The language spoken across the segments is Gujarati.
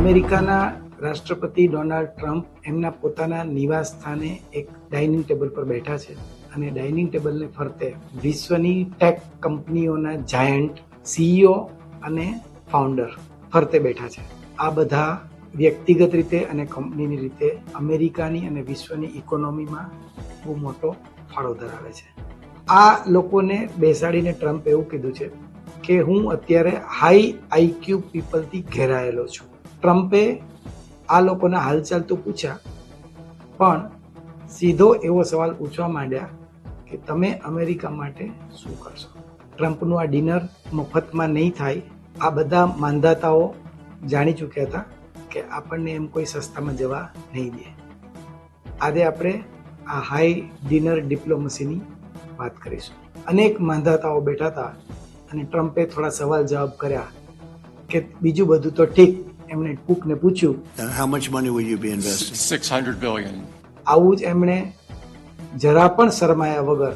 અમેરિકાના રાષ્ટ્રપતિ ડોનાલ્ડ ટ્રમ્પ એમના પોતાના નિવાસ સ્થાને એક ડાઇનિંગ ટેબલ પર બેઠા છે અને ડાઇનિંગ ટેબલને ફરતે વિશ્વની ટેક કંપનીઓના જાયન્ટ સીઈઓ અને ફાઉન્ડર ફરતે બેઠા છે. આ બધા વ્યક્તિગત રીતે અને કંપનીની રીતે અમેરિકાની અને વિશ્વની ઇકોનોમીમાં બહુ મોટો ફાળો ધરાવે છે. આ લોકોને બેસાડીને ટ્રમ્પ એવું કીધું છે કે હું અત્યારે હાઈ આઈક્યુ પીપલથી ઘેરાયેલો છું. ટ્રમ્પે આ લોકોના હાલચાલ તો પૂછ્યા, પણ સીધો એવો સવાલ પૂછવા માંડ્યા કે તમે અમેરિકા માટે શું કરશો? ટ્રમ્પનું આ ડિનર મફતમાં નહીં થાય. આ બધા માંધાતાઓ જાણી ચૂક્યા હતા કે આપણને એમ કોઈ સસ્તામાં જવા નહીં દે. આજે આપણે આ હાઈ ડિનર ડિપ્લોમસીની વાત કરીશું. અનેક માંધાતાઓ બેઠા હતા અને ટ્રમ્પે થોડા સવાલ જવાબ કર્યા કે બીજું બધું તો ઠીક એમણે કુકને પૂછ્યું And how much money will you be investing? 600 billion. આવું જ એમણે જરા પણ શરમાયા વગર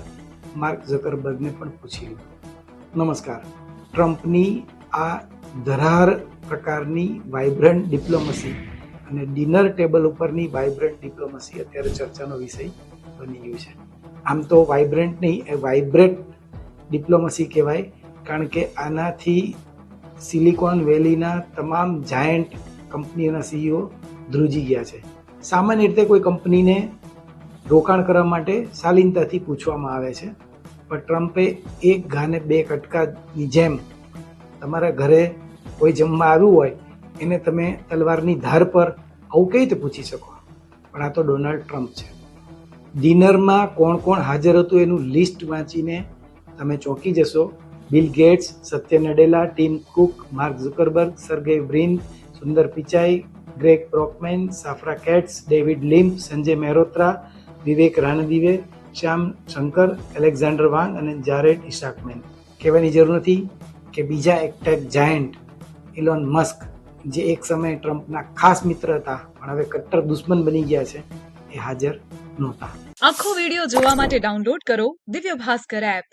માર્ક ઝકરબર્ગને પણ પૂછી લીધું નમસ્કાર ટ્રમ્પની આ ધરાર પ્રકારની વાઇબ્રન્ટ ડિપ્લોમસી અને ડિનર ટેબલ ઉપરની વાઇબ્રન્ટ ડિપ્લોમસી અત્યારે ચર્ચાનો વિષય બની ગયું છે આમ તો વાઇબ્રન્ટ નહીં એ વાઇબ્રેટ ડિપ્લોમસી કહેવાય કારણ કે આનાથી સિલિકોન વેલીના તમામ જાયન્ટ કંપનીઓના સીઈઓ ધ્રુજી ગયા છે. સામાન્ય રીતે કોઈ કંપનીને રોકાણ કરવા માટે શાલીનતાથી પૂછવામાં આવે છે, પણ ટ્રમ્પે એક ઘાને બે કટકાની જેમ તમારા ઘરે કોઈ જમવા આવ્યું હોય, એને તમે તલવારની ધાર પર આવું કઈ રીતે પૂછી શકો? પણ આ તો ડોનાલ્ડ ટ્રમ્પ છે. ડિનરમાં કોણ કોણ હાજર હતું એનું લિસ્ટ વાંચીને તમે ચોંકી જશો. Bill Gates, Satya Nadella, Tim Cook, Mark Zuckerberg Sergey Brin Sundar Pichai, Greg Brockman, Safra Catz, David Limp Sanjay Mehrotra, Vivek Ranadive Shyam Sankar, Alexander Wang અને જારેડ ઇશાકમેન. કહેવાની જરૂર નથી કે બીજા એક ટેક જાયન્ટ ઇલોન મસ્ક જે એક સમયે ટ્રમ્પના ખાસ મિત્ર હતા, પણ હવે કટ્ટર દુશ્મન બની ગયા છે, એ હાજર નહોતા. આખો વિડિયો જોવા માટે ડાઉનલોડ કરો દિવ્ય ભાસ્કર એપ